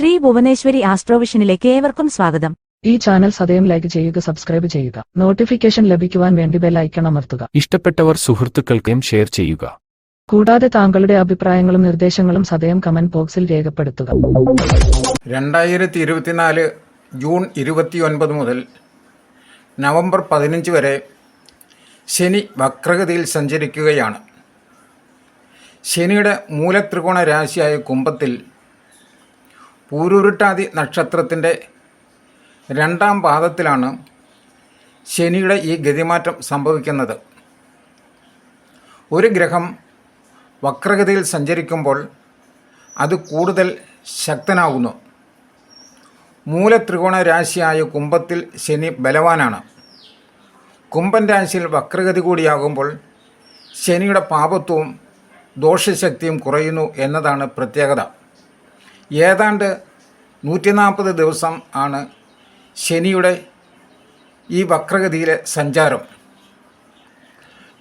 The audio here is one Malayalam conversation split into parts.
ശ്രീ ഭുവനേശ്വരി ആസ്ട്രോവിഷനിലേക്ക് ഏവർക്കും സ്വാഗതം. ഈ ചാനൽ സദയം ലൈക്ക് ചെയ്യുക സബ്സ്ക്രൈബ് ചെയ്യുക. നോട്ടിഫിക്കേഷൻ ലഭിക്കുവാൻ വേണ്ടി ബെൽ ഐക്കൺ അമർത്തുക. ഇഷ്ടപ്പെട്ടവർ സുഹൃത്തുക്കൾക്കും ഷെയർ ചെയ്യുക. കൂടാതെ താങ്കളുടെ അഭിപ്രായങ്ങളും നിർദ്ദേശങ്ങളും സദയം കമന്റ് ബോക്സിൽ രേഖപ്പെടുത്തുക. രണ്ടായിരത്തി ഇരുപത്തിനാല് ജൂൺ ഇരുപത്തിയൊൻപത് മുതൽ നവംബർ പതിനഞ്ച് വരെ ശനി വക്രഗതിയിൽ സഞ്ചരിക്കുകയാണ്. ശനിയുടെ മൂലത്രികോണ രാശിയായ കുംഭത്തിൽ പൂരുരുട്ടാതി നക്ഷത്രത്തിന്റെ രണ്ടാം പാദത്തിലാണ് ശനിയുടെ ഈ ഗതിമാറ്റം സംഭവിക്കുന്നത്. ഒരു ഗ്രഹം വക്രഗതിയിൽ സഞ്ചരിക്കുമ്പോൾ അത് കൂടുതൽ ശക്തനാകുന്നു. മൂലത്രികോണ രാശിയായ കുംഭത്തിൽ ശനി ബലവാനാണ്. കുംഭൻ രാശിയിൽ വക്രഗതി കൂടിയാകുമ്പോൾ ശനിയുടെ പാപത്വവും ദോഷശക്തിയും കുറയുന്നു എന്നതാണ് പ്രത്യേകത. ഏതാണ്ട് നൂറ്റി നാൽപ്പത് ദിവസം ആണ് ശനിയുടെ ഈ വക്രഗതിയിലെ സഞ്ചാരം.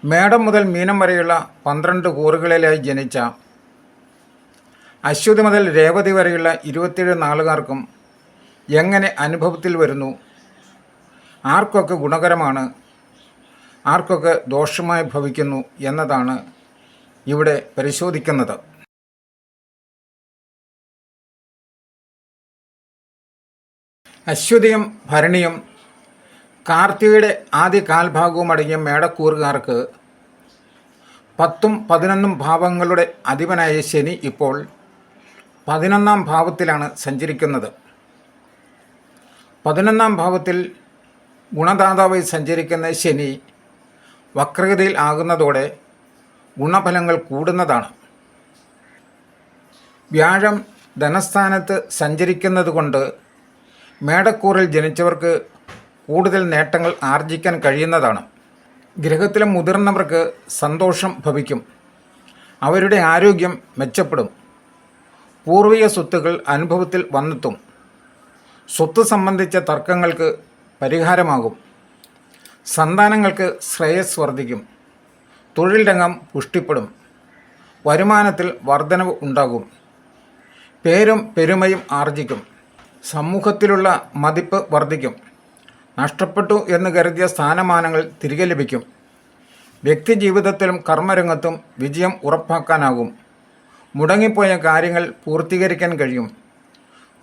മേടം മുതൽ മീനം വരെയുള്ള പന്ത്രണ്ട് കൂറുകളിലായി ജനിച്ച അശ്വതി മുതൽ രേവതി വരെയുള്ള ഇരുപത്തിയേഴ് നാളുകാർക്കും എങ്ങനെ അനുഭവത്തിൽ വരുന്നു? ആർക്കൊക്കെ ഗുണകരമാണ്? ആർക്കൊക്കെ ദോഷമായി ഭവിക്കുന്നു എന്നതാണ് ഇവിടെ പരിശോധിക്കുന്നത്. അശ്വതിയും ഭരണിയും കാർത്തികയുടെ ആദ്യ കാൽഭാഗവും അടങ്ങിയ മേടക്കൂറുകാർക്ക് പത്തും പതിനൊന്നും ഭാവങ്ങളുടെ അധിപനായ ശനി ഇപ്പോൾ പതിനൊന്നാം ഭാവത്തിലാണ് സഞ്ചരിക്കുന്നത്. പതിനൊന്നാം ഭാവത്തിൽ ഗുണദാതാവായി സഞ്ചരിക്കുന്ന ശനി വക്രഗതിയിൽ ആകുന്നതോടെ ഗുണഫലങ്ങൾ കൂടുന്നതാണ്. വ്യാഴം ധനസ്ഥാനത്ത് സഞ്ചരിക്കുന്നത് കൊണ്ട് മേടക്കൂറിൽ ജനിച്ചവർക്ക് കൂടുതൽ നേട്ടങ്ങൾ ആർജിക്കാൻ കഴിയുന്നതാണ്. ഗ്രഹത്തിലെ മുതിർന്നവർക്ക് സന്തോഷം ഭവിക്കും. അവരുടെ ആരോഗ്യം മെച്ചപ്പെടും. പൂർവിക സ്വത്തുകൾ അനുഭവത്തിൽ വന്നെത്തും. സ്വത്ത് സംബന്ധിച്ച തർക്കങ്ങൾക്ക് പരിഹാരമാകും. സന്താനങ്ങൾക്ക് ശ്രേയസ് വർദ്ധിക്കും. തൊഴിൽ രംഗം പുഷ്ടിപ്പെടും. വരുമാനത്തിൽ വർധനവ് ഉണ്ടാകും. പേരും പെരുമയും ആർജിക്കും. സമൂഹത്തിലുള്ള മതിപ്പ് വർദ്ധിക്കും. നഷ്ടപ്പെട്ടു എന്ന് കരുതിയ സ്ഥാനമാനങ്ങൾ തിരികെ ലഭിക്കും. വ്യക്തിജീവിതത്തിലും കർമ്മരംഗത്തും വിജയം ഉറപ്പാക്കാനാകും. മുടങ്ങിപ്പോയ കാര്യങ്ങൾ പൂർത്തീകരിക്കാൻ കഴിയും.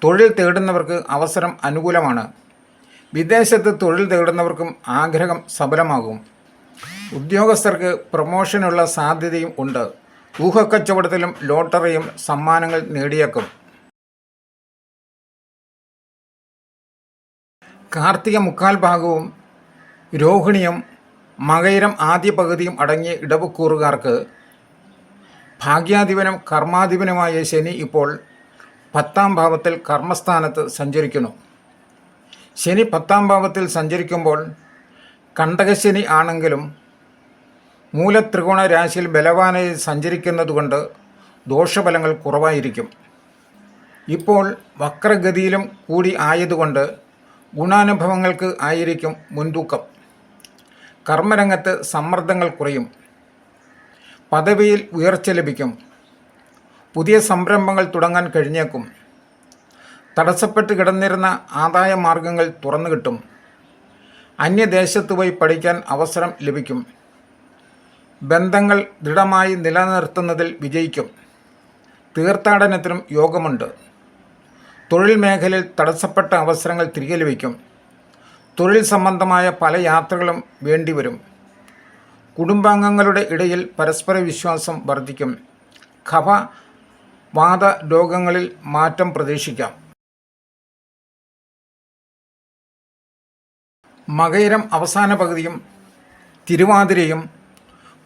തൊഴിൽ തേടുന്നവർക്ക് അവസരം അനുകൂലമാണ്. വിദേശത്ത് തൊഴിൽ തേടുന്നവർക്കും ആഗ്രഹം സഫലമാകും ഉദ്യോഗസ്ഥർക്ക് പ്രൊമോഷനുള്ള സാധ്യതയും ഉണ്ട്. ഊഹക്കച്ചവടത്തിലും ലോട്ടറിയും സമ്മാനങ്ങൾ നേടിയേക്കും. കാർത്തിക മുക്കാൽ ഭാഗവും രോഹിണിയും മകയിരം ആദ്യ പകുതിയും അടങ്ങിയ ഇടവക്കൂറുകാർക്ക് ഭാഗ്യാധിപനും കർമാധിപനുമായ ശനി ഇപ്പോൾ പത്താം ഭാവത്തിൽ കർമ്മസ്ഥാനത്ത് സഞ്ചരിക്കുന്നു. ശനി പത്താം ഭാവത്തിൽ സഞ്ചരിക്കുമ്പോൾ കണ്ടകശനി ആണെങ്കിലും മൂലത്രികോണ രാശിയിൽ ബലവാനായി സഞ്ചരിക്കുന്നതുകൊണ്ട് ദോഷഫലങ്ങൾ കുറവായിരിക്കും. ഇപ്പോൾ വക്രഗതിയിലും കൂടി ആയതുകൊണ്ട് ഗുണാനുഭവങ്ങൾക്ക് ആയിരിക്കും മുൻതൂക്കം. കർമ്മരംഗത്ത് സമ്മർദ്ദങ്ങൾ കുറയും. പദവിയിൽ ഉയർച്ച ലഭിക്കും. പുതിയ സംരംഭങ്ങൾ തുടങ്ങാൻ കഴിഞ്ഞേക്കും. തടസ്സപ്പെട്ട് കിടന്നിരുന്ന ആദായ മാർഗങ്ങൾ തുറന്നു കിട്ടും. അന്യദേശത്ത് പോയി പഠിക്കാൻ അവസരം ലഭിക്കും. ബന്ധങ്ങൾ ദൃഢമായി നിലനിർത്തുന്നതിൽ വിജയിക്കും. തീർത്ഥാടനത്തിനും യോഗമുണ്ട്. തൊഴിൽ മേഖലയിൽ തടസ്സപ്പെട്ട അവസരങ്ങൾ തിരികെ ലഭിക്കും. തൊഴിൽ സംബന്ധമായ പല യാത്രകളും വേണ്ടിവരും കുടുംബാംഗങ്ങളുടെ ഇടയിൽ പരസ്പര വിശ്വാസം വർദ്ധിക്കും. ഖഫ വാദ രോഗങ്ങളിൽ മാറ്റം പ്രതീക്ഷിക്കാം. മകയിരം അവസാന പകുതിയും തിരുവാതിരയും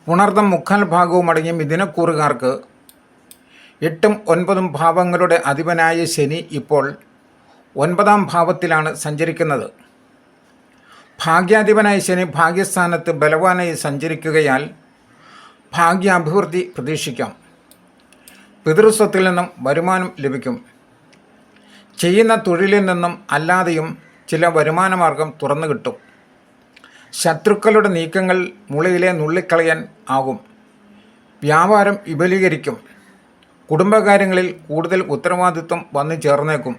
പുണർദം മുക്കാൽ ഭാഗവും അടങ്ങിയ മിഥുനക്കൂറുകാർക്ക് എട്ടും ഒൻപതും ഭാവങ്ങളുടെ അധിപനായ ശനി ഇപ്പോൾ ഒൻപതാം ഭാവത്തിലാണ് സഞ്ചരിക്കുന്നത്. ഭാഗ്യാധിപനായ ശനി ഭാഗ്യസ്ഥാനത്ത് ബലവാനായി സഞ്ചരിക്കുകയാൽ ഭാഗ്യാഭിവൃദ്ധി പ്രതീക്ഷിക്കാം. പിതൃസ്വത്തിൽ നിന്നും വരുമാനം ലഭിക്കും. ചെയ്യുന്ന തൊഴിലിൽ നിന്നും അല്ലാതെയും ചില വരുമാനമാർഗം തുറന്നു കിട്ടും. ശത്രുക്കളുടെ നീക്കങ്ങൾ മുളയിലെ നുള്ളിക്കളയാൻ ആകും. വ്യാപാരം വിപുലീകരിക്കും. കുടുംബകാര്യങ്ങളിൽ കൂടുതൽ ഉത്തരവാദിത്വം വന്നു ചേർന്നേക്കും.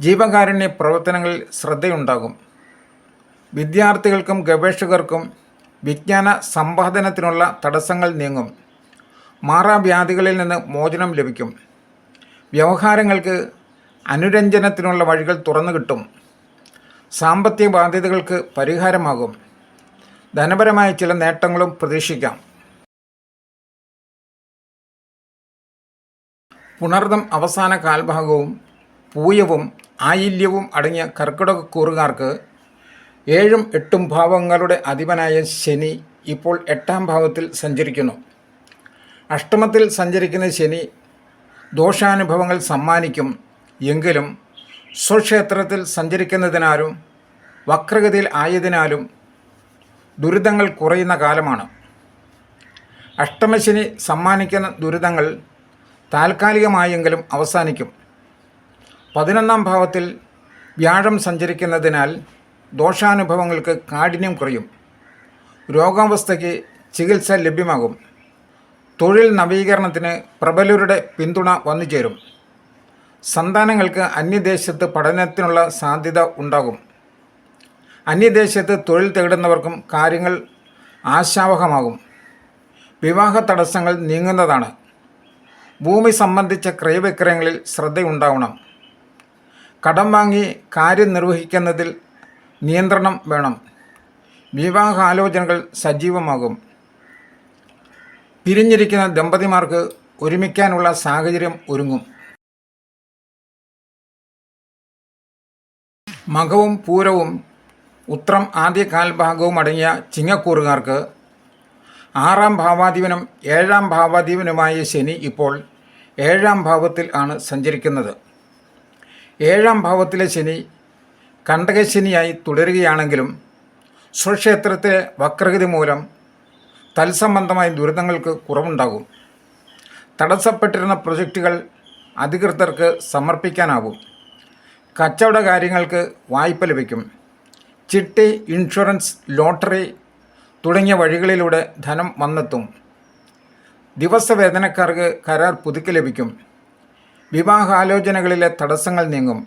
ജീവകാരുണ്യ പ്രവർത്തനങ്ങളിൽ ശ്രദ്ധയുണ്ടാകും. വിദ്യാർത്ഥികൾക്കും ഗവേഷകർക്കും വിജ്ഞാന സമ്പാദനത്തിനുള്ള തടസ്സങ്ങൾ നീങ്ങും. മാറാവ്യാധികളിൽ നിന്ന് മോചനം ലഭിക്കും. വ്യവഹാരങ്ങൾക്ക് അനുരഞ്ജനത്തിനുള്ള വഴികൾ തുറന്നു കിട്ടും. സാമ്പത്തിക ബാധ്യതകൾക്ക് പരിഹാരമാകും. ധനപരമായ ചില നേട്ടങ്ങളും പ്രതീക്ഷിക്കാം. പുണർദം അവസാന കാൽഭാഗവും പൂയവും ആയില്യവും അടങ്ങിയ കർക്കിടക കൂറുകാർക്ക് ഏഴും എട്ടും ഭാവങ്ങളുടെ അധിപനായ ശനി ഇപ്പോൾ എട്ടാം ഭാവത്തിൽ സഞ്ചരിക്കുന്നു. അഷ്ടമത്തിൽ സഞ്ചരിക്കുന്ന ശനി ദോഷാനുഭവങ്ങൾ സമ്മാനിക്കും. എങ്കിലും സ്വക്ഷേത്രത്തിൽ സഞ്ചരിക്കുന്നതിനാലും വക്രഗതിയിൽ ആയതിനാലും ദുരിതങ്ങൾ കുറയുന്ന കാലമാണ്. അഷ്ടമശനി സമ്മാനിക്കുന്ന ദുരിതങ്ങൾ താൽക്കാലികമായെങ്കിലും അവസാനിക്കും. പതിനൊന്നാം ഭാവത്തിൽ വ്യാഴം സഞ്ചരിക്കുന്നതിനാൽ ദോഷാനുഭവങ്ങൾക്ക് കാഠിന്യം കുറയും. രോഗാവസ്ഥയ്ക്ക് ചികിത്സ ലഭ്യമാകും. തൊഴിൽ നവീകരണത്തിന് പ്രബലരുടെ പിന്തുണ വന്നു ചേരും സന്താനങ്ങൾക്ക് അന്യദേശത്ത് പഠനത്തിനുള്ള സാധ്യത ഉണ്ടാകും. അന്യദേശത്ത് തൊഴിൽ തേടുന്നവർക്കും കാര്യങ്ങൾ ആശാവഹമാകും. വിവാഹ തടസ്സങ്ങൾ നീങ്ങുന്നതാണ്. ഭൂമി സംബന്ധിച്ച ക്രയവിക്രയങ്ങളിൽ ശ്രദ്ധയുണ്ടാവണം. കടം വാങ്ങി കാര്യം നിർവഹിക്കുന്നതിൽ നിയന്ത്രണം വേണം. വിവാഹാലോചനകൾ സജീവമാകും. പിരിഞ്ഞിരിക്കുന്ന ദമ്പതിമാർക്ക് ഒരുമിക്കാനുള്ള സാഹചര്യം ഒരുങ്ങും. മകവും പൂരവും ഉത്രം ആദ്യ കാൽഭാഗവും അടങ്ങിയ ചിങ്ങക്കൂറുകാർക്ക് ആറാം ഭാവാധിപനും ഏഴാം ഭാവാധിപനുമായ ശനി ഇപ്പോൾ ഏഴാം ഭാവത്തിൽ ആണ് സഞ്ചരിക്കുന്നത്. ഏഴാം ഭാവത്തിലെ ശനി കണ്ടകശനിയായി തുടരുകയാണെങ്കിലും സ്വക്ഷേത്രത്തിലെ വക്രഗതി മൂലം തത്സംബന്ധമായ ദുരിതങ്ങൾക്ക് കുറവുണ്ടാകും. തടസ്സപ്പെട്ടിരുന്ന പ്രൊജക്റ്റുകൾ അധികൃതർക്ക് സമർപ്പിക്കാനാവും കച്ചവട കാര്യങ്ങൾക്ക് വായ്പ ലഭിക്കും. ചിട്ടി ഇൻഷുറൻസ് ലോട്ടറി തുടങ്ങിയ വഴികളിലൂടെ ധനം വന്നെത്തും. ദിവസവേതനക്കാർക്ക് കരാർ പുതുക്കി ലഭിക്കും. വിവാഹാലോചനകളിലെ തടസ്സങ്ങൾ നീങ്ങും.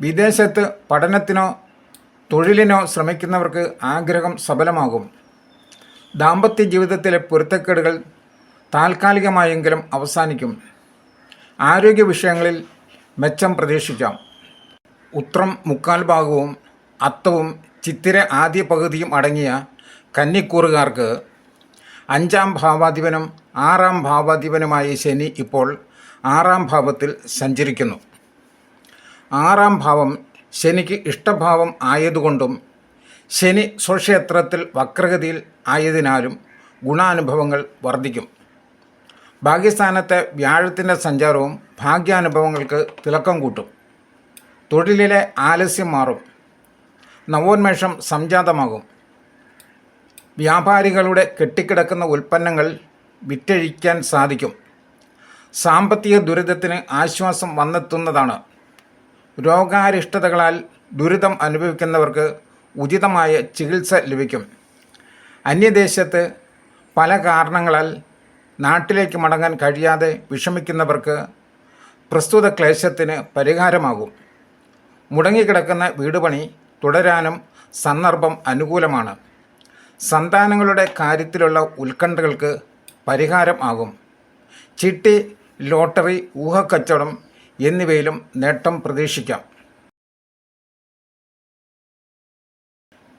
വിദേശത്ത് പഠനത്തിനോ തൊഴിലിനോ ശ്രമിക്കുന്നവർക്ക് ആഗ്രഹം സഫലമാകും ദാമ്പത്യ ജീവിതത്തിലെ പൊരുത്തക്കേടുകൾ താൽക്കാലികമായെങ്കിലും അവസാനിക്കും. ആരോഗ്യ വിഷയങ്ങളിൽ മെച്ചം പ്രതീക്ഷിക്കാം. ഉത്രം മുക്കാൽ ഭാഗവും അത്തവും ചിത്തിര ആദ്യ പകുതിയും അടങ്ങിയ കന്നിക്കൂറുകാർക്ക് അഞ്ചാം ഭാവാധിപനും ആറാം ഭാവാധിപനുമായ ശനി ഇപ്പോൾ ആറാം ഭാവത്തിൽ സഞ്ചരിക്കുന്നു. ആറാം ഭാവം ശനിക്ക് ഇഷ്ടഭാവം ആയതുകൊണ്ടും ശനി സ്വക്ഷേത്രത്തിൽ വക്രഗതിയിൽ ആയതിനാലും ഗുണാനുഭവങ്ങൾ വർദ്ധിക്കും. ഭാഗ്യസ്ഥാനത്തെ വ്യാഴത്തിന്റെ സഞ്ചാരവും ഭാഗ്യാനുഭവങ്ങൾക്ക് തിളക്കം കൂട്ടും. തൊഴിലിലെ ആലസ്യം മാറും. നവോന്മേഷം സംജാതമാകും. വ്യാപാരികളുടെ കെട്ടിക്കിടക്കുന്ന ഉൽപ്പന്നങ്ങൾ വിറ്റഴിക്കാൻ സാധിക്കും. സാമ്പത്തിക ദുരിതത്തിന് ആശ്വാസം വന്നെത്തുന്നതാണ്. രോഗാരിഷ്ടതകളാൽ ദുരിതം അനുഭവിക്കുന്നവർക്ക് ഉചിതമായ ചികിത്സ ലഭിക്കും. അന്യദേശത്ത് പല കാരണങ്ങളാൽ നാട്ടിലേക്ക് മടങ്ങാൻ കഴിയാതെ വിഷമിക്കുന്നവർക്ക് പ്രസ്തുത ക്ലേശത്തിന് പരിഹാരമാകും. മുടങ്ങിക്കിടക്കുന്ന വീട് പണി തുടരാനും സന്ദർഭം അനുകൂലമാണ്. സന്താനങ്ങളുടെ കാര്യത്തിലുള്ള ഉത്കണ്ഠകൾക്ക് പരിഹാരം ആകും. ചിട്ടി ലോട്ടറി ഊഹക്കച്ചവടം എന്നിവയിലും നേട്ടം പ്രതീക്ഷിക്കാം.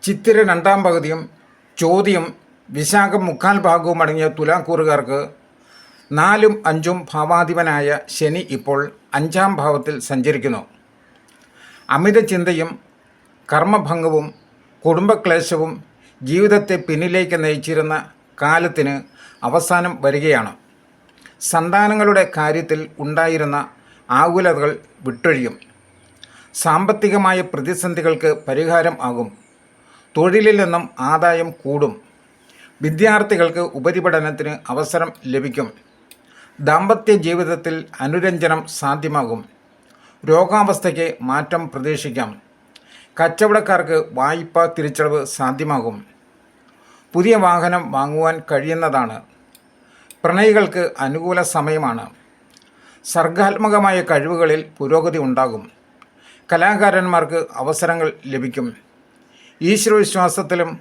ചിത്തിര രണ്ടാം പകുതിയും ചോദ്യം വിശാഖം മുക്കാൽ ഭാഗവും അടങ്ങിയ തുലാക്കൂറുകാർക്ക് നാലും അഞ്ചും ഭാവാധിപനായ ശനി ഇപ്പോൾ അഞ്ചാം ഭാവത്തിൽ സഞ്ചരിക്കുന്നു. അമിത ചിന്തയും കർമ്മഭംഗവും കുടുംബക്ലേശവും ജീവിതത്തെ പിന്നിലേക്ക് നയിച്ചിരുന്ന കാലത്തിന് അവസാനം വരികയാണ്. സന്താനങ്ങളുടെ കാര്യത്തിൽ ഉണ്ടായിരുന്ന ആകുലതകൾ വിട്ടൊഴിയും. സാമ്പത്തികമായ പ്രതിസന്ധികൾക്ക് പരിഹാരം ആകും. തൊഴിലിൽ നിന്നും ആദായം കൂടും. വിദ്യാർത്ഥികൾക്ക് ഉപരിപഠനത്തിന് അവസരം ലഭിക്കും. ദാമ്പത്യ ജീവിതത്തിൽ അനുരഞ്ജനം സാധ്യമാകും. രോഗാവസ്ഥയ്ക്ക് മാറ്റം പ്രതീക്ഷിക്കാം. കച്ചവടക്കാർക്ക് വായ്പ തിരിച്ചടവ് സാധ്യമാകും. പുതിയ വാഹനം വാങ്ങുവാൻ കഴിയുന്നതാണ്. പ്രണയികൾക്ക് അനുകൂല സമയമാണ്. സർഗാത്മകമായ കഴിവുകളിൽ പുരോഗതി ഉണ്ടാകും. കലാകാരന്മാർക്ക് അവസരങ്ങൾ ലഭിക്കും. ഈശ്വരവിശ്വാസത്തിലും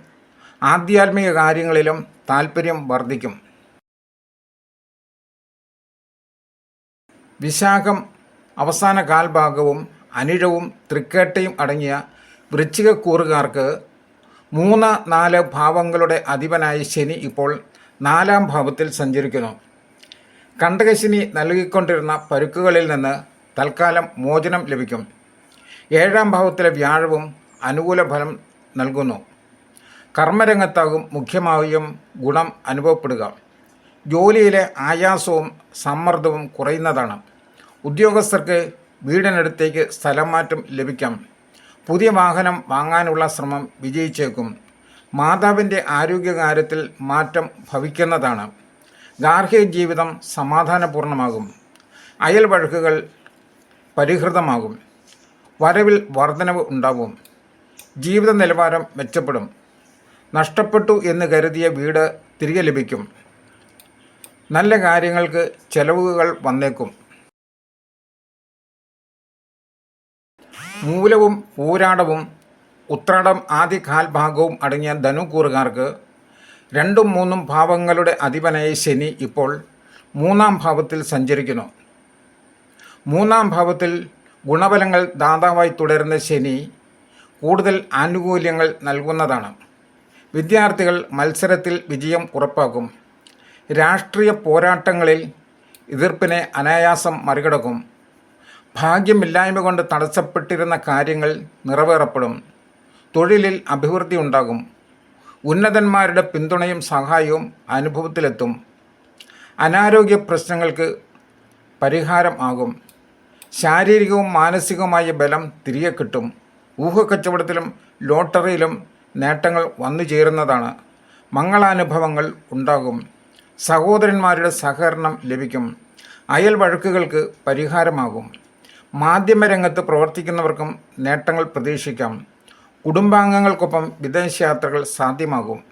ആധ്യാത്മിക കാര്യങ്ങളിലും താൽപ്പര്യം വർദ്ധിക്കും. വിശാഖം അവസാന കാൽഭാഗവും അനിഴവും തൃക്കേട്ടയും അടങ്ങിയ വൃശ്ചികക്കൂറുകാർക്ക് മൂന്ന് നാല് ഭാവങ്ങളുടെ അധിപനായ ശനി ഇപ്പോൾ നാലാം ഭാവത്തിൽ സഞ്ചരിക്കുന്നു. കണ്ടകശനി നൽകിക്കൊണ്ടിരുന്ന പരുക്കുകളിൽ നിന്ന് തൽക്കാലം മോചനം ലഭിക്കും. ഏഴാം ഭാവത്തിലെ വ്യാഴവും അനുകൂല ഫലം നൽകുന്നു. കർമ്മരംഗത്താകും മുഖ്യമായും ഗുണം അനുഭവപ്പെടുക. ജോലിയിലെ ആയാസവും സമ്മർദ്ദവും കുറയുന്നതാണ്. ഉദ്യോഗസ്ഥർക്ക് വീടിനടുത്തേക്ക് സ്ഥലം മാറ്റം ലഭിക്കാം. പുതിയ വാഹനം വാങ്ങാനുള്ള ശ്രമം വിജയിച്ചേക്കും. മാതാവിന്റെ ആരോഗ്യകാര്യത്തിൽ മാറ്റം ഭവിക്കുന്നതാണ്. ഗാർഹിക ജീവിതം സമാധാനപൂർണമാകും അയൽവഴക്കുകൾ പരിഹൃതമാകും. വരവിൽ വർധനവ് ഉണ്ടാകും ജീവിത നിലവാരം മെച്ചപ്പെടും. നഷ്ടപ്പെട്ടു എന്ന് കരുതിയ വീട് തിരികെ ലഭിക്കും. നല്ല കാര്യങ്ങൾക്ക് ചെലവുകൾ വന്നേക്കും. മൂലവും പൂരാടവും ഉത്രാടം ആദ്യ കാൽഭാഗവും അടങ്ങിയ ധനുക്കൂറുകാർക്ക് രണ്ടും മൂന്നും ഭാവങ്ങളുടെ അധിപനായ ശനി ഇപ്പോൾ മൂന്നാം ഭാവത്തിൽ സഞ്ചരിക്കുന്നു. മൂന്നാം ഭാവത്തിൽ ഗുണഫലങ്ങൾ ദാതാവായി തുടരുന്ന ശനി കൂടുതൽ ആനുകൂല്യങ്ങൾ നൽകുന്നതാണ്. വിദ്യാർത്ഥികൾ മത്സരത്തിൽ വിജയം ഉറപ്പാക്കും. രാഷ്ട്രീയ പോരാട്ടങ്ങളിൽ എതിർപ്പിനെ അനായാസം മറികടക്കും. ഭാഗ്യമില്ലായ്മ കൊണ്ട് തടസ്സപ്പെട്ടിരുന്ന കാര്യങ്ങൾ നിറവേറപ്പെടും. തൊഴിലിൽ അഭിവൃദ്ധി ഉണ്ടാകും. ഉന്നതന്മാരുടെ പിന്തുണയും സഹായവും അനുഭവത്തിലെത്തും. അനാരോഗ്യ പ്രശ്നങ്ങൾക്ക് പരിഹാരം ആകും. ശാരീരികവും മാനസികവുമായ ബലം തിരികെ കിട്ടും. ഊഹക്കച്ചവടത്തിലും ലോട്ടറിയിലും നേട്ടങ്ങൾ വന്നു ചേരുന്നതാണ്. മംഗളാനുഭവങ്ങൾ ഉണ്ടാകും. സഹോദരന്മാരുടെ സഹകരണം ലഭിക്കും. അയൽ വഴക്കുകൾക്ക് പരിഹാരമാകും. മാധ്യമരംഗത്ത് പ്രവർത്തിക്കുന്നവർക്കും നേട്ടങ്ങൾ പ്രതീക്ഷിക്കാം. കുടുംബാംഗങ്ങൾക്കൊപ്പം വിദേശയാത്രകൾ സാധ്യമാകും.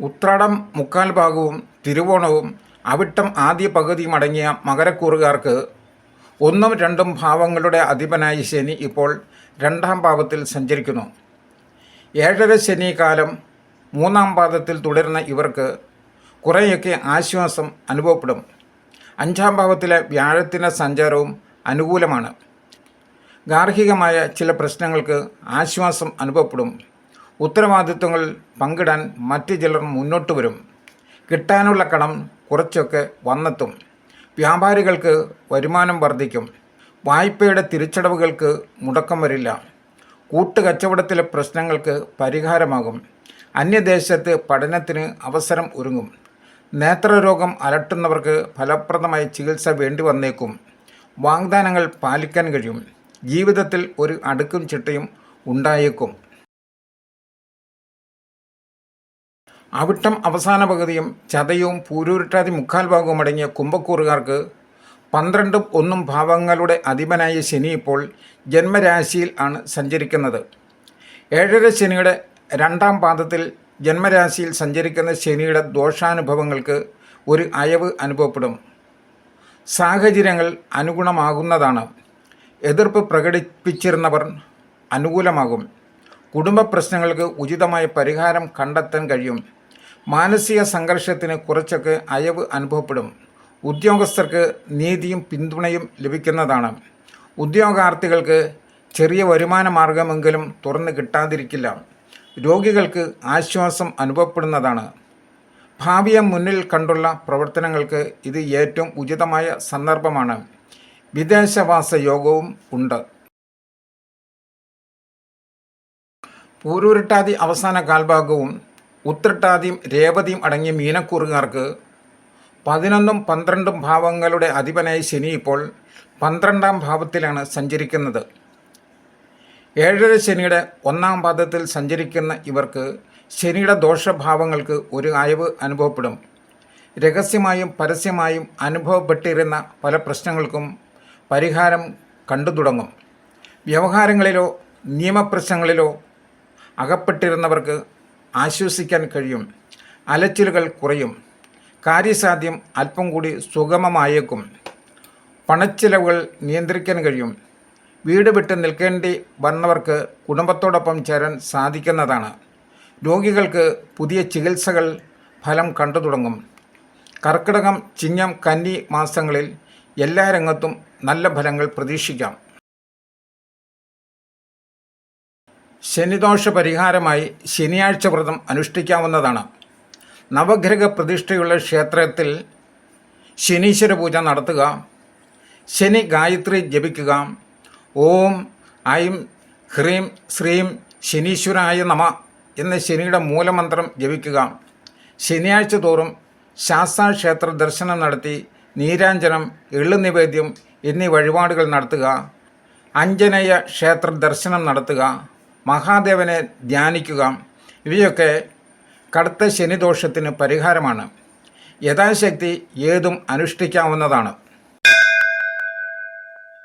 ഉത്രാടം മുക്കാൽ ഭാഗവും തിരുവോണവും അവിട്ടം ആദ്യ പകുതിയും അടങ്ങിയ മകരക്കൂറുകാർക്ക് ഒന്നും രണ്ടും ഭാവങ്ങളുടെ അധിപനായി ശനി ഇപ്പോൾ രണ്ടാം ഭാവത്തിൽ സഞ്ചരിക്കുന്നു. ഏഴര ശനി കാലം മൂന്നാം പാദത്തിൽ തുടരുന്ന ഇവർക്ക് കുറേയൊക്കെ ആശ്വാസം അനുഭവപ്പെടും. അഞ്ചാം ഭാവത്തിലെ വ്യാഴത്തിന്റെ സഞ്ചാരവും അനുകൂലമാണ്. ഗാർഹികമായ ചില പ്രശ്നങ്ങൾക്ക് ആശ്വാസം അനുഭവപ്പെടും. ഉത്തരവാദിത്വങ്ങൾ പങ്കിടാൻ മറ്റ് ചിലർ മുന്നോട്ട് വരും. കിട്ടാനുള്ള കടം കുറച്ചൊക്കെ വന്നെത്തും. വ്യാപാരികൾക്ക് വരുമാനം വർദ്ധിക്കും. വായ്പയുടെ തിരിച്ചടവുകൾക്ക് മുടക്കം വരില്ല. കൂട്ടുകച്ചവടത്തിലെ പ്രശ്നങ്ങൾക്ക് പരിഹാരമാകും. അന്യദേശത്ത് പഠനത്തിന് അവസരം ഒരുങ്ങും. നേത്രരോഗം അലട്ടുന്നവർക്ക് ഫലപ്രദമായ ചികിത്സ വേണ്ടി വന്നേക്കും. വാഗ്ദാനങ്ങൾ പാലിക്കാൻ കഴിയും. ജീവിതത്തിൽ ഒരു അടുക്കും ചിട്ടയും ഉണ്ടായേക്കും. അവിട്ടം അവസാന പകുതിയും ചതയവും പൂരൂരിട്ടാതി മുക്കാൽ ഭാഗവും അടങ്ങിയ കുംഭക്കൂറുകാർക്ക് പന്ത്രണ്ടും ഒന്നും ഭാവങ്ങളുടെ അധിപനായ ശനി ഇപ്പോൾ ജന്മരാശിയിൽ ആണ് സഞ്ചരിക്കുന്നത്. ഏഴര ശനിയുടെ രണ്ടാം പാദത്തിൽ ജന്മരാശിയിൽ സഞ്ചരിക്കുന്ന ശനിയുടെ ദോഷാനുഭവങ്ങൾക്ക് ഒരു അയവ് അനുഭവപ്പെടും. സാഹചര്യങ്ങൾ അനുഗുണമാകുന്നതാണ്. എതിർപ്പ് പ്രകടിപ്പിച്ചിരുന്നവർ അനുകൂലമാകും. കുടുംബ പ്രശ്നങ്ങൾക്ക് ഉചിതമായ പരിഹാരം കണ്ടെത്താൻ കഴിയും. മാനസിക സംഘർഷത്തിന് കുറച്ചൊക്കെ അയവ് അനുഭവപ്പെടും. ഉദ്യോഗസ്ഥർക്ക് നീതിയും പിന്തുണയും ലഭിക്കുന്നതാണ്. ഉദ്യോഗാർത്ഥികൾക്ക് ചെറിയ വരുമാന മാർഗമെങ്കിലും തുറന്നു കിട്ടാതിരിക്കില്ല. രോഗികൾക്ക് ആശ്വാസം അനുഭവപ്പെടുന്നതാണ്. ഭാവിയെ മുന്നിൽ കണ്ടുള്ള പ്രവർത്തനങ്ങൾക്ക് ഇത് ഏറ്റവും ഉചിതമായ സന്ദർഭമാണ്. വിദേശവാസ യോഗവും ഉണ്ട്. പൂരൂരിട്ടാതി അവസാന കാൽഭാഗവും ഉത്രട്ടാതിയും രേവതിയും അടങ്ങിയ മീനക്കൂറുകാർക്ക് പതിനൊന്നും പന്ത്രണ്ടും ഭാവങ്ങളുടെ അധിപനായ ശനി ഇപ്പോൾ പന്ത്രണ്ടാം ഭാവത്തിലാണ് സഞ്ചരിക്കുന്നത്. ഏഴര ശനിയുടെ ഒന്നാം പാദത്തിൽ സഞ്ചരിക്കുന്ന ഇവർക്ക് ശനിയുടെ ദോഷഭാവങ്ങൾക്ക് ഒരു അയവ് അനുഭവപ്പെടും. രഹസ്യമായും പരസ്യമായും അനുഭവപ്പെട്ടിരുന്ന പല പ്രശ്നങ്ങൾക്കും പരിഹാരം കണ്ടു തുടങ്ങും വ്യവഹാരങ്ങളിലോ നിയമപ്രശ്നങ്ങളിലോ അകപ്പെട്ടിരുന്നവർക്ക് ആശ്വസിക്കാൻ കഴിയും. അലച്ചിലുകൾ കുറയും. കാര്യസാധ്യം അല്പം കൂടി സുഗമമായേക്കും. പണച്ചിലവുകൾ നിയന്ത്രിക്കാൻ കഴിയും. വീട് വിട്ട് നിൽക്കേണ്ടി വന്നവർക്ക് കുടുംബത്തോടൊപ്പം ചേരാൻ സാധിക്കുന്നതാണ്. രോഗികൾക്ക് പുതിയ ചികിത്സകൾ ഫലം കണ്ടു തുടങ്ങും. കർക്കിടകം ചിങ്ങം കന്നി മാസങ്ങളിൽ എല്ലാ രംഗത്തും നല്ല ഫലങ്ങൾ പ്രതീക്ഷിക്കാം. ശനിദോഷ പരിഹാരമായി ശനിയാഴ്ച വ്രതം അനുഷ്ഠിക്കാവുന്നതാണ്. നവഗ്രഹ പ്രതിഷ്ഠയുള്ള ക്ഷേത്രത്തിൽ ശനീശ്വര പൂജ നടത്തുക ശനി ഗായത്രി ജപിക്കുക ഓം ഐം ഹ്രീം ശ്രീം ശനീശ്വരായ നമ എന്ന ശനിയുടെ മൂലമന്ത്രം ജപിക്കുക. ശനിയാഴ്ച തോറും ശാസ്താ ക്ഷേത്ര ദർശനം നടത്തി നീരാഞ്ജനം എള്ളു നിവേദ്യം എന്നീ വഴിപാടുകൾ നടത്തുക. അഞ്ജനേയ ക്ഷേത്ര ദർശനം നടത്തുക. മഹാദേവനെ ധ്യാനിക്കുക. ഇവയൊക്കെ കടുത്ത ശനിദോഷത്തിന് പരിഹാരമാണ്. യഥാശക്തി ഏതും അനുഷ്ഠിക്കാവുന്നതാണ്.